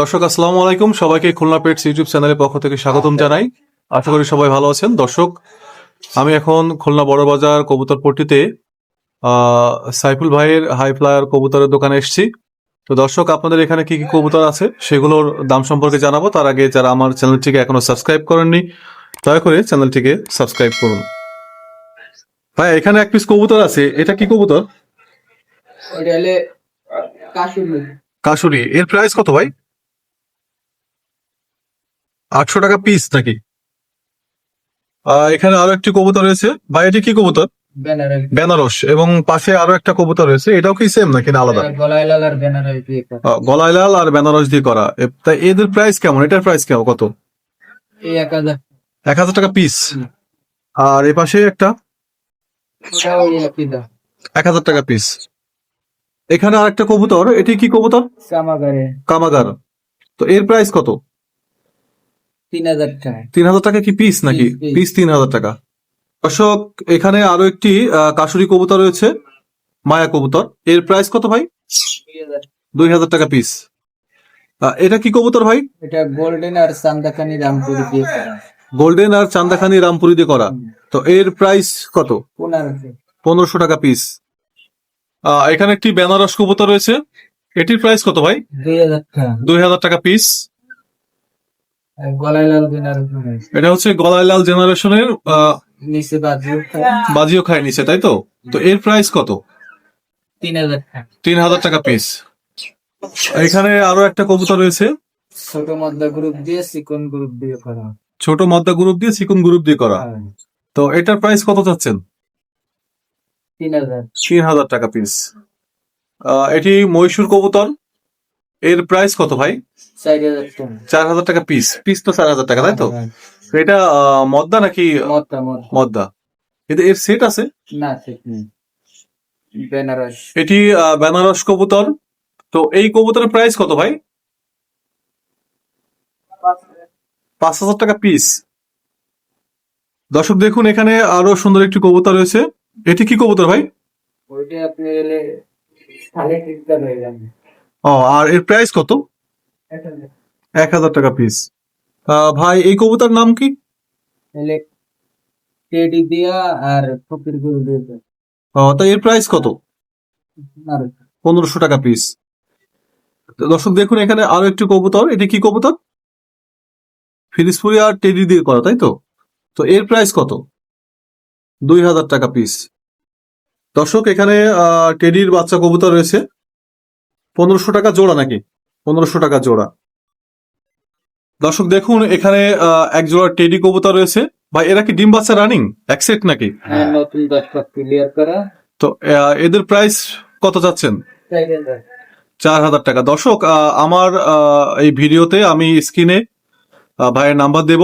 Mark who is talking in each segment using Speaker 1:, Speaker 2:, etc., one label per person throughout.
Speaker 1: দর্শক আসসালামু আলাইকুম। সবাইকে খুলনা পেটস ইউটিউব চ্যানেলের পক্ষ থেকে স্বাগতম জানাই। আশা করি সবাই ভালো আছেন। দর্শক আমি এখন খুলনা বড় বাজার কবুতর পট্টিতে সাইফুল ভাইয়ের হাই ফ্লায়ার কবুতরের দোকানে এসেছি। তো দর্শক আপনাদের এখানে কি কি কবুতর আছে সেগুলোর দাম সম্পর্কে জানাব। তার আগে যারা আমার চ্যানেলটিকে এখনও সাবস্ক্রাইব করেননি দয়া করে চ্যানেলটিকে সাবস্ক্রাইব করুন। ভাই এখানে এক পিস কবুতর আছে। এটা কি কবুতর?
Speaker 2: কাশুরি।
Speaker 1: এর প্রাইস কত ভাই? আটশো টাকা পিস নাকি? এখানে আরও একটি কবুতর রয়েছে। ভাই এটি কি কবুতর?
Speaker 2: বেনারস।
Speaker 1: এবং পাশে আরও একটা কবুতর রয়েছে। এটাও কি সেম নাকি আলাদা?
Speaker 2: গলায় লাল আর বেনারস দিয়ে করা।
Speaker 1: তাই এদের প্রাইস কেমন? এটার প্রাইস কেমন? কত?
Speaker 2: এক হাজার।
Speaker 1: টাকা পিস আর এ পাশে একটা? এক হাজার টাকা পিস এখানে আর একটা কবুতর। এটি কি কবুতর?
Speaker 2: কামাগারে।
Speaker 1: কামাগার। তো এর প্রাইস কত?
Speaker 2: তিন হাজার টাকা।
Speaker 1: তিন হাজার টাকা কি পিস নাকি। পিস তিন হাজার টাকা। অশোক এখানে আরও একটি কাশুরি কবুতর রয়েছে মায়া কবুতর। এর প্রাইস কত ভাই?
Speaker 2: দুই হাজার।
Speaker 1: টাকা পিস এটা কি কবুতর ভাই?
Speaker 2: এটা গোল্ডেন আর সান্দাখানি রামপুরি দিয়ে করা।
Speaker 1: গোল্ডেন আর চান্দাখানি রামপুরি দিয়ে করা। তো এর প্রাইস কত?
Speaker 2: পনেরোশো।
Speaker 1: টাকা পিস এখানে একটি বেনারস কবুতর রয়েছে। এটির প্রাইস কত ভাই?
Speaker 2: দুই হাজার টাকা।
Speaker 1: পিস
Speaker 2: আর গলায় লাল বেনারস রয়েছে।
Speaker 1: এটা হচ্ছে গলাইলাল জেনারেশনের বাজিও খায়। নিছে তাই তো? তো এর প্রাইস কত?
Speaker 2: তিন হাজার টাকা।
Speaker 1: পিস এখানে আরও একটা কবুতর রয়েছে।
Speaker 2: ছোট মদ্দা গ্রুপ দিয়ে চিকন গ্রুপ দিয়ে করা।
Speaker 1: ছোট মদ্দা গ্রুপ দিয়ে চিকুন গ্রুপ দিয়ে করা।
Speaker 2: হ্যাঁ,
Speaker 1: তো এটার প্রাইস কত চাচ্ছেন?
Speaker 2: তিন হাজার।
Speaker 1: তিন হাজার টাকা পিস এটি মহীশূর কবুতর। এর প্রাইস কত ভাই?
Speaker 2: চার হাজার টাকা।
Speaker 1: পিস পিস তো চার হাজার টাকা তাই তো?
Speaker 2: হ্যাঁ,
Speaker 1: এটা মদ্দা নাকি
Speaker 2: মদ্দা
Speaker 1: কিন্তু এর সেট আছে?
Speaker 2: না নেই। বেনারস।
Speaker 1: এটি বেনারস কবুতর। তো এই কবুতরের প্রাইস কত ভাই? পাঁচ হাজার টাকা পিস দর্শক দেখুন এখানে আরও সুন্দর একটি কবুতর রয়েছে। এটি কি কবুতর ভাই?
Speaker 2: ওইটা আপনি
Speaker 1: ও আর এর প্রাইস কত? এক হাজার। টাকা পিস ভাই এই কবুতার নাম কি?
Speaker 2: টেডি দিয়া আর ফকিরগুলো দিয়ে
Speaker 1: ও, তা এর প্রাইস কত?
Speaker 2: আর
Speaker 1: পনেরোশো টাকা পিস দর্শক দেখুন এখানে আরও একটি কবুতর। এটি কি কবুতর? ফিলিসপুরি আর টেডি দিয়ে করা তাই তো? তো এর প্রাইস কত? দুই হাজার টাকা পিস দর্শক এখানে টেডির বাচ্চা কবুতর রয়েছে। পনেরোশো টাকা জোড়া নাকি? পনেরোশো টাকা জোড়া। দর্শক দেখুন এখানে আহ, এক জোড়া টেডি কবুতর রয়েছে। ভাই এরা কি ডিম বাচ্চা রানিং? এক সেট নাকি?
Speaker 2: হ্যাঁ, নতুন দশ ক্লিয়ার করা।
Speaker 1: তো এদের প্রাইস কত যাচ্ছেন
Speaker 2: চার হাজার
Speaker 1: টাকা। দর্শক আহ, আমার আহ, এই ভিডিওতে আমি স্ক্রিনে ভাইয়ের নাম্বার দেব।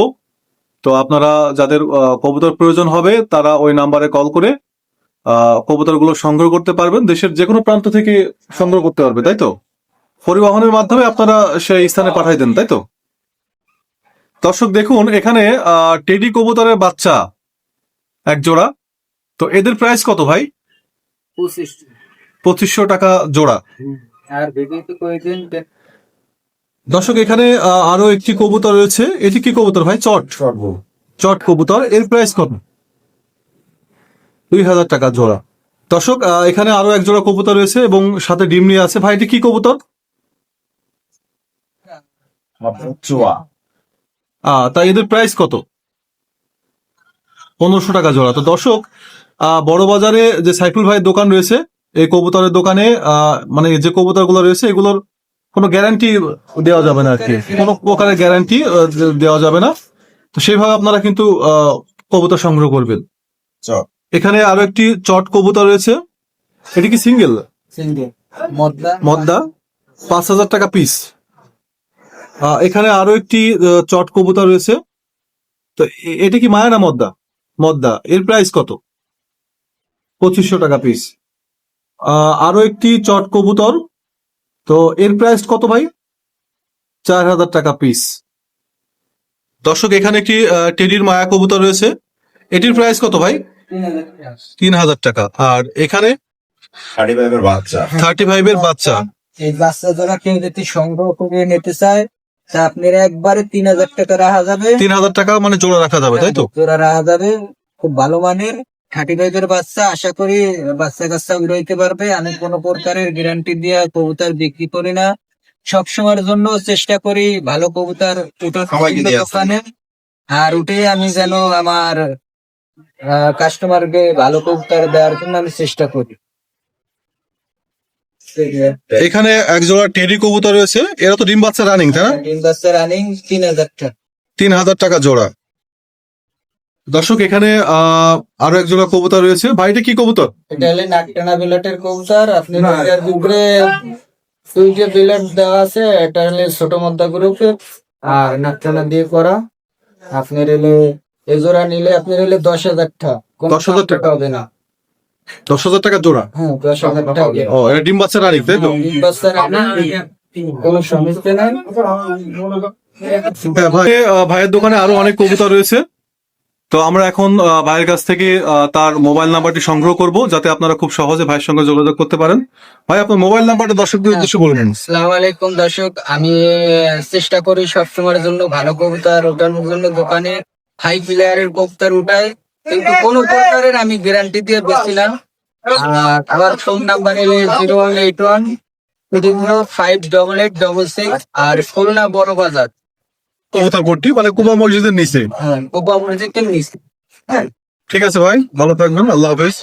Speaker 1: তো আপনারা যাদের কবুতর প্রয়োজন হবে তারা ওই নাম্বারে কল করে কবুতরগুলো সংগ্রহ করতে পারবেন দেশের যে কোনো প্রান্ত থেকে সংগ্রহ করতে পারবে তাই তো? পরিবহনের মাধ্যমে আপনারা সেই স্থানে পাঠাই দেন তাই তো? দর্শক দেখুন এখানে আহ, টেডি কবুতরের বাচ্চা এক জোড়া। তো এদের প্রাইস কত ভাই? পঁচিশশো। টাকা জোড়া।
Speaker 2: আর।
Speaker 1: দর্শক এখানে আরও একটি কবুতর রয়েছে। এটি কি কবুতর ভাই? চট। চট কবুতর। এর প্রাইস কত? দুই হাজার টাকা জোড়া। দর্শক এখানে আরও এক জোড়া কবুতর রয়েছে এবং সাথে ডিম নিয়ে আছে। ভাই এটি কি কবুতর? তা এদের প্রাইস কত? পনেরোশো টাকা জোড়া। তো দর্শক বড় বাজারে যে সাইফুল ভাইয়ের দোকান রয়েছে এই কবুতরের দোকানে আহ, মানে যে কবুতরগুলো রয়েছে এগুলোর কোনো গ্যারান্টি দেওয়া যাবে না আর কি। কোনো প্রকারের গ্যারান্টি দেওয়া যাবে না। তো সেইভাবে আপনারা কিন্তু কবুতর সংগ্রহ করবেন। এখানে আরও একটি চট কবুতর রয়েছে। এটি কি সিঙ্গেল?
Speaker 2: সিঙ্গেল। মদ্দা।
Speaker 1: পাঁচ হাজার টাকা পিস। এখানে আরও একটি চট কবুতর রয়েছে। তো এটা কি মায়া না মদ্দা? মদ্দা। এর প্রাইস কত? পঁচিশশো টাকা পিস আরও একটি চট কবুতর। তো এর প্রাইস কত ভাই? চার হাজার টাকা পিস দর্শক এখানে একটি টেডির মায়া কবুতর রয়েছে। এটির প্রাইস কত ভাই?
Speaker 2: তিন হাজার টাকা
Speaker 1: আর এখানে
Speaker 3: থার্টি ফাইভের বাচ্চা।
Speaker 1: থার্টি ফাইভ এর বাচ্চা।
Speaker 2: এই বাচ্চা জোড়া কেউ যদি সংগ্রহ করে নিতে চায় তা আপনার একবারে তিন হাজার টাকা রাখা যাবে।
Speaker 1: তিন হাজার টাকা মানে জোড়া রাখা যাবে তাই তো?
Speaker 2: জোড়া রাখা যাবে খুব ভালো মানের। থার্টি ফাইভের বাচ্চা আশা করি বাচ্চা কাচ্চা উড়াইতে পারবে। আমি কোনো প্রকারের গ্যারান্টি দিয়ে কবুতর বিক্রি করি না। সব সময়ের জন্য চেষ্টা করি ভালো কবুতর উঠার। দোকানে। আর উঠে আমি যেন আমার কাস্টমারকে ভালো কবুতর দেওয়ার জন্য আমি চেষ্টা করি।
Speaker 1: এখানে এক জোড়া টেডি কবুতর রয়েছে। এরা তো ডিম বাচ্চা রানিং তাই না?
Speaker 2: ডিম বাচ্চা রানিং তিন হাজার টাকা।
Speaker 1: তিন হাজার টাকা জোড়া। দর্শক এখানে আহ, আরও এক জোড়া কবুতর রয়েছে। ভাইটা কি কবুতর?
Speaker 2: এটা হলে নাকটানা বিলটের কবুতর। আপনি উপরে দুইটা বিলট দেওয়া আছে। এটা হলে ছোট মদ্দা গ্রুপের আর নাকটানা দিয়ে করা। আপনার হলে এ জোড়া নিলে আপনার হলে দশ হাজার টাকা কোনো
Speaker 1: 10,000 টাকা?
Speaker 2: হবে না।
Speaker 1: দশ হাজার টাকা জোড়া?
Speaker 2: হ্যাঁ দশ হাজার টাকা।
Speaker 1: ও এটা ডিম বাচ্চা রানিং তাই তো?
Speaker 2: ডিম বাচ্চা কোনো সমস্যা নাই।
Speaker 1: হ্যাঁ, ভাই ভাইয়ের দোকানে আরও অনেক কবুতর রয়েছে। তো আমরা এখন আহ, ভাইয়ের কাছ থেকে আহ, তার মোবাইল নাম্বারটি সংগ্রহ করব যাতে আপনারা খুব সহজে ভাইয়ের সঙ্গে যোগাযোগ করতে পারেন। ভাই আপনার মোবাইল নাম্বারটা দর্শকদের উদ্দেশ্যে বলে নিন।
Speaker 2: আসসালামু আলাইকুম দর্শক। আমি চেষ্টা করি সবসময়ের জন্য ভালো কবুতর ওঠানোর জন্য দোকানে। হাই প্লেয়ারের কবুতর উঠায়। কিন্তু কোন প্রকারের আমি গ্যারান্টি দিয়ে বেশি না। আর আমার ফোন নাম্বার হলো zero one eight one zero five double eight double six আর খুলনা বড় বাজার
Speaker 1: কোথা কোটটি মানে কুবা মসজিদের নিচে।
Speaker 2: হ্যাঁ কোপা মসজিদের নিচে। হ্যাঁ
Speaker 1: ঠিক আছে ভাই ভালো থাকবেন আল্লাহ হাফেজ।